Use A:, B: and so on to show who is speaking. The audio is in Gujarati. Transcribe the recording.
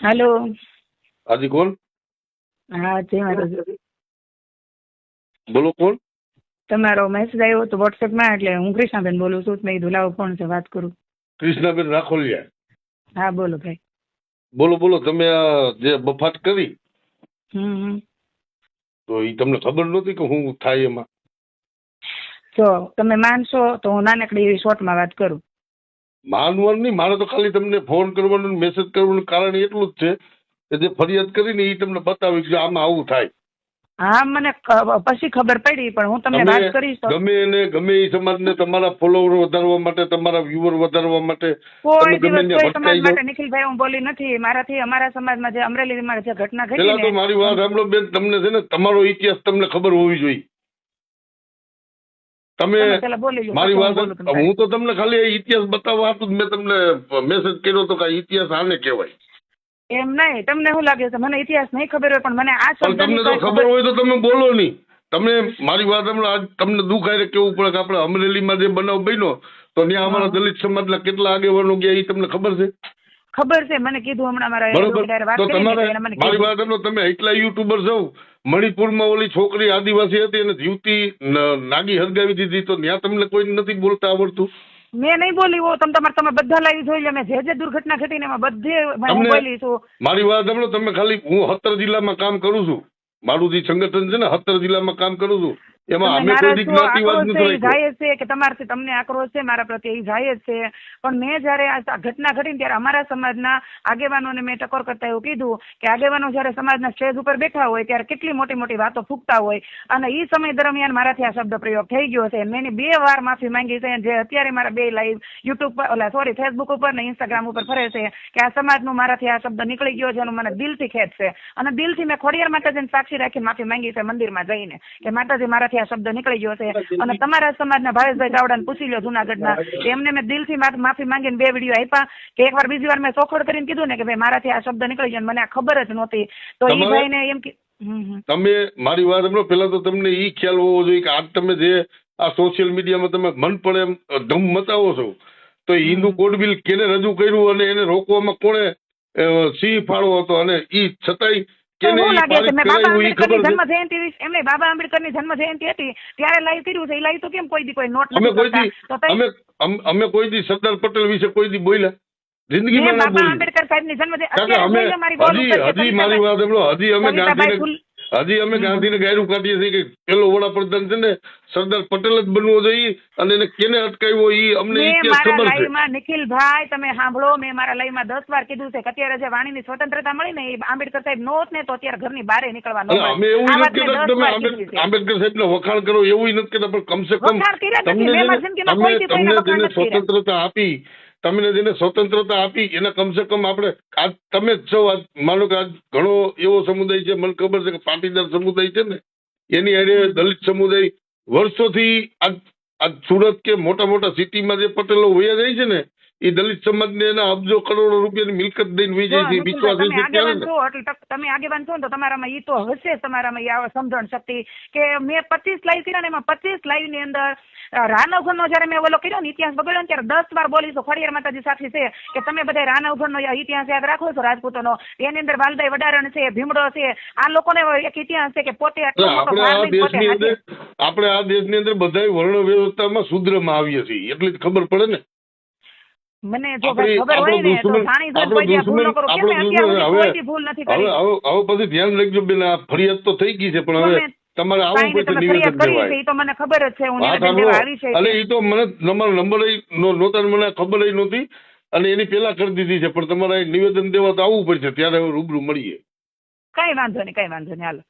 A: હાલો.
B: હાજી કોણ
A: હા જય માતાજી.
B: બોલો કોણ
A: તમારો મેસેજ આવ્યો હતો વોટ્સએપમાં એટલે હું કૃષ્ણાબેન બોલું છું. તો મેં કીધું લાવો ફોન છે વાત કરું.
B: કૃષ્ણાબેન રાખોલિયા.
A: હા બોલો ભાઈ.
B: બોલો બોલો તમે આ જે બફાટ કરી?
A: હમ હમ.
B: તો એ તમને ખબર નહોતી કે હું થાય એમાં?
A: જો તમે માનશો તો હું નાનકડી એવી શોર્ટમાં વાત કરું.
B: માનવાનું નહીં મારે તો ખાલી તમને ફોન કરવાનું મેસેજ કરવાનું કારણ એટલું જ છે કે જે ફરિયાદ કરીને એ તમને બતાવી કે આમાં આવું થાય.
A: હા મને પછી ખબર પડી પણ હું તમને વાત કરીશ
B: ગમે એને ગમે એ સમાજને તમારા ફોલોવર વધારવા માટે તમારા વ્યુઅર વધારવા માટે
A: કોઈ દિવસ સમાજ માટે નિખિલભાઈ હું બોલી નથી મારાથી અમારા સમાજમાં જે અમરેલીમાં જે ઘટના
B: પેલા
A: ઘટી
B: તો મારી વાત સાંભળો બેન તમને છે ને તમારો ઇતિહાસ તમને ખબર હોવી જોઈએ. તમે મારી વાત
A: હું
B: તો તમને ખાલી ઇતિહાસ બતાવવા હતું મેં તમને મેસેજ કર્યો તો કે ઇતિહાસ આને કહેવાય.
A: એમ નહીં તમને શું લાગે છે? મને ઇતિહાસ નહીં ખબર હોય પણ મને આ
B: શબ્દ તમને તો ખબર હોય તો તમે બોલો નહીં. તમે મારી વાત હમણાં તમને દુઃખ કેવું પડે કે આપણે અમરેલીમાં જે બનાવ બન્યો તો ત્યાં અમારા દલિત સમાજના કેટલા આગેવાનો ગયા એ તમને ખબર છે?
A: ખબર છે? મને કીધું હમણાં મારા
B: તો તમારે મારી વાત તમે એટલા યુટ્યુબર છો? મણિપુરમાં ઓલી છોકરી આદિવાસી હતી અને જીવતી નાગી હરગાવી દીધી. તો ત્યાં તમને કોઈ નથી બોલતા આવડતું?
A: મેં નહીં બોલી હો તમે તમારે તમે બધા લાવી જોઈ લે. મેં જે જે દુર્ઘટના ઘટી ને એમાં બધે બોલી છું.
B: મારી વાત સાંભળો તમે ખાલી હું હત્તર જિલ્લામાં કામ કરું છું. મારું જે સંગઠન છે ને હત્તર જિલ્લામાં કામ કરું છું. એમાં અમે
A: તમે
B: કોઈ દી
A: નારાજ છો,
B: જ્ઞાતિવાદ
A: આક્રોશ
B: નથી
A: છે, ઈ
B: રાખ્યો
A: જાય છે કે તમારથી તમને આક્રોશ છે મારા પ્રત્યે ઈ જાય છે. પણ મેં જ્યારે આ આ ઘટના ઘટી ત્યારે અમારા સમાજના આગેવાનોને મેં ટકોર કરતા એવું કીધું કે આગેવાનો જ્યારે સમાજના સ્ટેજ ઉપર બેઠા હોય ત્યારે કેટલી મોટી મોટી વાતો ફૂંકતા હોય. અને એ સમય દરમિયાન મારાથી આ શબ્દ પ્રયોગ થઈ ગયો છે. મેં બે વાર માફી માંગી છે જે અત્યારે મારા બે લાઈવ યુટ્યુબ પર ઓલા સોરી ફેસબુક ઉપર ને ઇન્સ્ટાગ્રામ ઉપર ફરે છે કે આ સમાજનું મારાથી આ શબ્દ નીકળી ગયો છે એનું મને દિલથી ખેદ છે. અને દિલથી મેં ખોડિયાર માતાજીને સાક્ષી રાખીને માફી માંગી છે મંદિરમાં જઈને કે માતાજી મારાથી આ શબ્દ નીકળી ગયો છે. અને તમારા સમાજના ભાવેશભાઈ ચાવડાને પૂછી લો જુનાગઢના. એમને મેં દિલથી માફી માંગીને બે વીડિયો આપ્યા કે એકવાર બીજી વાર મેં ચોખવટ કરીને કીધું ને કે ભાઈ મારાથી આ શબ્દ નીકળી ગયો મને આ ખબર જ નહોતી. તો એ ભાઈને એમ કે.
B: તમે મારી વાત સાંભળો. પેલા તો તમને ઈ ખ્યાલ હોવો જોઈએ કે આ તમે જે આ સોશિયલ મીડિયામાં તમે મન પડે એમ ધમ મચાવો છો તો હિન્દુ કોડ બિલ કેને રજૂ કર્યું અને એને રોકવામાં કોણે સિંહ ફાળો હતો અને ઈ છતાંય
A: શું લાગે છે? મેં બાબા આંબેડકરની જન્મ જયંતિ એમને બાબા આંબેડકરની જન્મ જયંતિ હતી ત્યારે લાઈવ કર્યું છે એ લાઈવ તો કેમ કોઈ દી કોઈ નોટ
B: અમે
A: નથી
B: કોઈ
A: કરતા?
B: દી
A: તો
B: અમે અમ- કોઈ દી સરદાર પટેલ વિશે કોઈ દી બોલ્યા? જિંદગીમાં ના
A: બાબા આંબેડકર સાહેબની જન્મ જયંતિ- અત્યારે
B: અમે
A: મારી વાત
B: હજી મારી વાત હજી અમે
A: કવિતાબાઈ
B: ગાંધીને
A: ફૂલ-
B: હજી અમે ગાંધીને ગાયરું કાઢીએ છીએ કે પેલો વડાપ્રધાન છે ને સરદાર પટેલ જ બનવો જોઈએ અને એને કેને અટકાવ્યો એ અમને ખબર છે?
A: નિખિલભાઈ તમે સાંભળો મેં મારા લાઈવમાં દસ વાર કીધું છે કે અત્યારે જે વાણીની સ્વતંત્રતા મળી ને એ આંબેડકર સાહેબ નો ને તો અત્યારે ઘરની બહાર નીકળવા ન
B: અમે એવું નથી કહેતા તમે આંબેડકર સાહેબ ને વખાણ કરો એવું નથી કહેતા પણ કમસે કમ. તમને તમને જેને સ્વતંત્રતા આપી તમને જેને સ્વતંત્રતા આપી, એને કમસે કમ આપણે આજ તમે જ છો, આજ માનો કે આજ ઘણો એવો સમુદાય છે, મને ખબર છે કે પાટીદાર સમુદાય છે ને, એની હારે દલિત સમુદાય વર્ષોથી આજ આજ સુરત કે મોટા મોટા સિટીમાં જે પટેલો વયા જાય છે ને એ દલિત સમાજને એના અબજો કરોડો રૂપિયાની મિલકત દઈને વહી જાય છે
A: બીચવા
B: વિશ્વાસ છે ને
A: એટલે તમે આગેવાન છો ને તો તમારામાં ઈ તો હશે તમારામાં આ સમજણ શક્તિ. કે મેં પચીસ લાઈવ કર્યા ને એમાં પચીસ લાઈવની અંદર અ, રાનવગણનો જયારે મેં ઓલો કર્યો ને ઇતિહાસ બગડ્યો ત્યારે દસ વાર બોલી તો ખોડિયાર માતાજી સાક્ષી છે કે તમે બધા રાનવગણનો નો ઇતિહાસ યાદ રાખો છો રાજપૂતોનો? એની અંદર વાલદાઈ વડારણ છે ભીમડો છે આ લોકોને એક ઇતિહાસ છે કે પોતે
B: આપણે આ દેશની દેશની અંદર બધાય વર્ણ વ્યવસ્થામાં શુદ્રમાં આવીએ છીએ. એટલી જ ખબર પડે ને?
A: મને જો ખબર હોય ને તો જાણી જોઈને
B: આપણો
A: કોઈ દી આ ભૂલ ન
B: દુશ્મન-
A: કેમ અત્યાર
B: દુશ્મન
A: સુધી
B: હવે-
A: કોઈ ભૂલ નથી કરી.
B: હવે હવે પછી ધ્યાન રાખજો બેન આ ફરિયાદ તો થઈ ગઈ છે પણ હવે તમારે આવું
A: કાંઈ
B: નિવેદન દેવાય.
A: ઈ તો મને ખબર જ છે હું નિવેદન દેવા આવી છે.
B: સાંભળો અને એ તો મને તમારો નંબર નહોતા મને ખબર ય નહોતી અને એની પેલા કરી દીધી છે પણ તમારે નિવેદન દેવા તો આવવું પડશે ત્યારે હવે રૂબરૂ મળીએ.
A: કઈ વાંધો નહીં કઈ વાંધો નહીં હાલો.